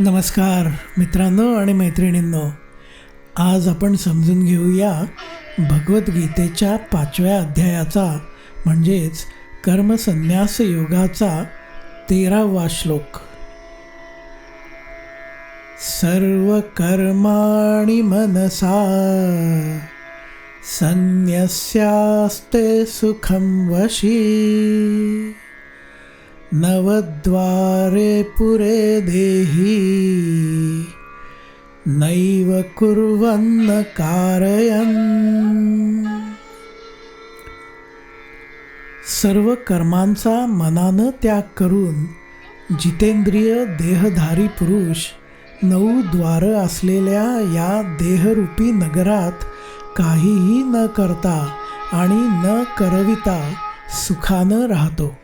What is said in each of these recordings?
नमस्कार मित्रांनो आणि मैत्रिणींनो. आज आपण समजून घेऊया भगवद्गीतेच्या पाचव्या अध्यायाचा म्हणजेच कर्मसन्यास योगाचा तेरावा श्लोक. सर्व कर्माणि मनसा संन्यस्यास्ते सुखं वशी। नवद्वारे पुरे देही नैव कुर्वन्न कारयन्। सर्व कर्मांचा मनानं त्याग करून जितेंद्रिय देहधारी पुरुष नऊ द्वारं असलेल्या या देहरूपी नगरात काहीही न करता आणि न करविता सुखानं राहतो.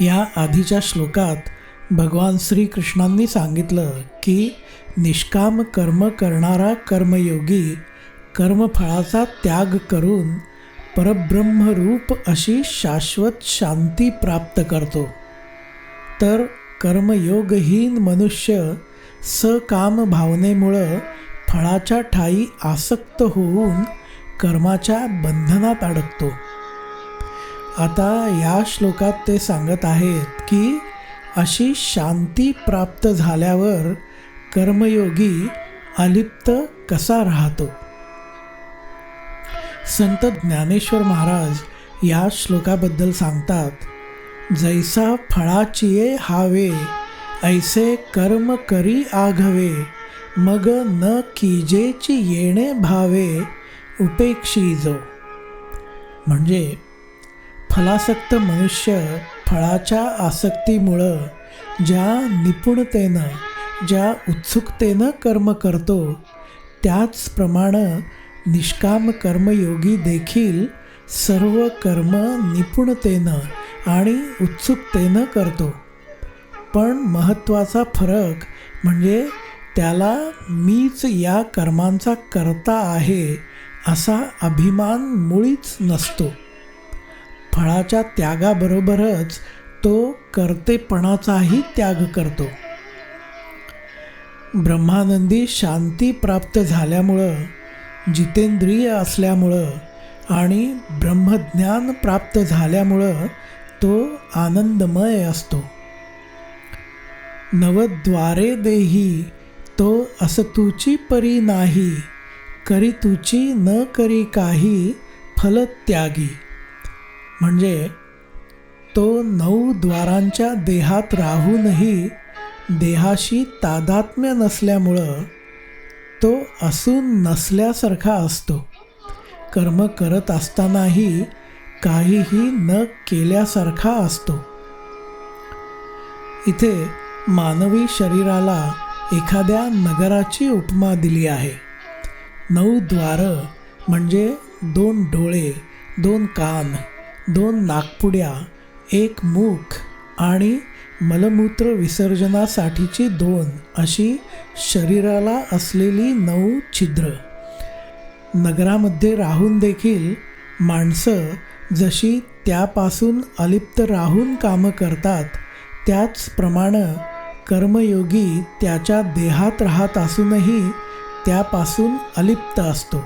या आधीच्या श्लोकात भगवान श्रीकृष्णांनी सांगितलं की निष्काम कर्म करणारा कर्मयोगी कर्मफळाचा त्याग करून परब्रह्मरूप अशी शाश्वत शांती प्राप्त करतो. तर कर्मयोगहीन मनुष्य सकाम भावनेमुळं फळाच्या ठाई आसक्त होऊन कर्माच्या बंधनात अडकतो. आता या श्लोकात ते सांगत आहेत की अशी शांती प्राप्त झाल्यावर कर्मयोगी अलिप्त कसा राहतो? संत ज्ञानेश्वर महाराज या श्लोकाबद्दल सांगतात जैसा फळाचिये हावे ऐसे कर्म करी आघवे मग न कीजेची येणे भावे उपेक्षी जो म्हणजे फलासक्त मनुष्य फळाच्या आसक्तीमुळं ज्या निपुणतेनं ज्या उत्सुकतेनं कर्म करतो त्याचप्रमाणे निष्काम कर्मयोगी देखील सर्व कर्म निपुणतेनं आणि उत्सुकतेनं करतो. पण महत्त्वाचा फरक म्हणजे त्याला मीच या कर्मांचा करता आहे असा अभिमान मुळीच नसतो. फळाच्या त्यागाबरोबरच तो कर्तेपणाचाही त्याग करतो. ब्रह्मानंदी शांती प्राप्त झाल्यामुळं जितेंद्रिय असल्यामुळं आणि ब्रह्मज्ञान प्राप्त झाल्यामुळं तो आनंदमय असतो. नवद्वारे देही तो असतुची परी नाही करी तुची न करी काही फलत्यागी. म्हणजे तो नऊ द्वारांच्या देहात राहूनही देहाशी तादात्म्य नसल्यामुळं तो असून नसल्यासारखा असतो. कर्म करत असतानाही काहीही न केल्यासारखा असतो. इथे मानवी शरीराला एखाद्या नगराची उपमा दिली आहे. नऊ द्वारं म्हणजे दोन डोळे दोन कान. दोन नागपुड्या एक मूख आणि मलमूत्र विसर्जनासाठीची दोन अशी शरीराला असलेली नऊ छिद्र. नगरामध्ये राहून देखील माणसं जशी त्यापासून अलिप्त राहून कामं करतात त्याचप्रमाणे कर्मयोगी त्याच्या देहात राहत असूनही त्यापासून अलिप्त असतो.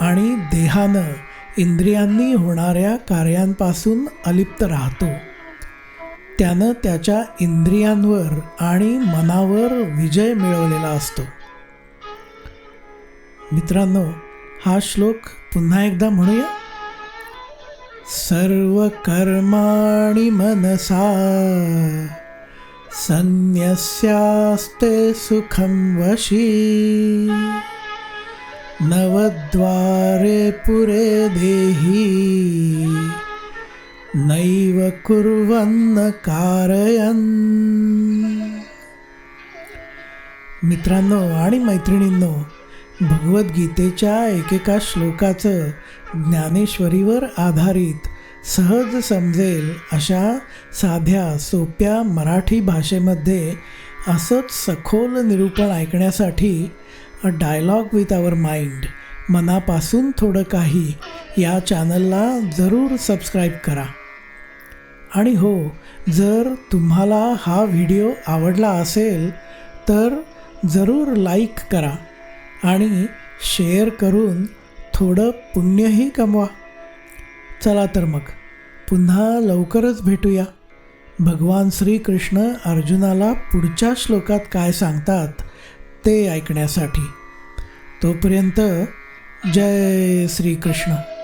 आणि देहानं इंद्रियांनी होणाऱ्या कार्यांपासून अलिप्त राहतो. त्यानं त्याच्या इंद्रियांवर आणि मनावर विजय मिळवलेला असतो. मित्रांनो हा श्लोक पुन्हा एकदा म्हणूया. सर्व कर्माणि मनसा संन्यस्यास्ते सुखं वशी। नवद्वारे पुरे देही। नैव कुर्वन्न कारयन। मित्रांनो आणि मैत्रिणींनो भगवद्गीतेच्या एकेका श्लोकाचं ज्ञानेश्वरीवर आधारित सहज समजेल अशा साध्या सोप्या मराठी भाषेमध्ये असंच सखोल निरूपण ऐकण्यासाठी a dialogue with our mind मनापासून थोडं काही या चॅनलला जरूर सबस्क्राईब करा. आणि हो जर तुम्हाला हा व्हिडिओ आवडला असेल तर जरूर लाईक करा आणि शेअर करून थोडं पुण्यही कमवा. चला तर मग पुन्हा लवकरच भेटूया. भगवान श्रीकृष्ण अर्जुनाला पुढच्या श्लोकात काय सांगतात ते ऐकण्यासाठी. तोपर्यंत जय श्रीकृष्ण.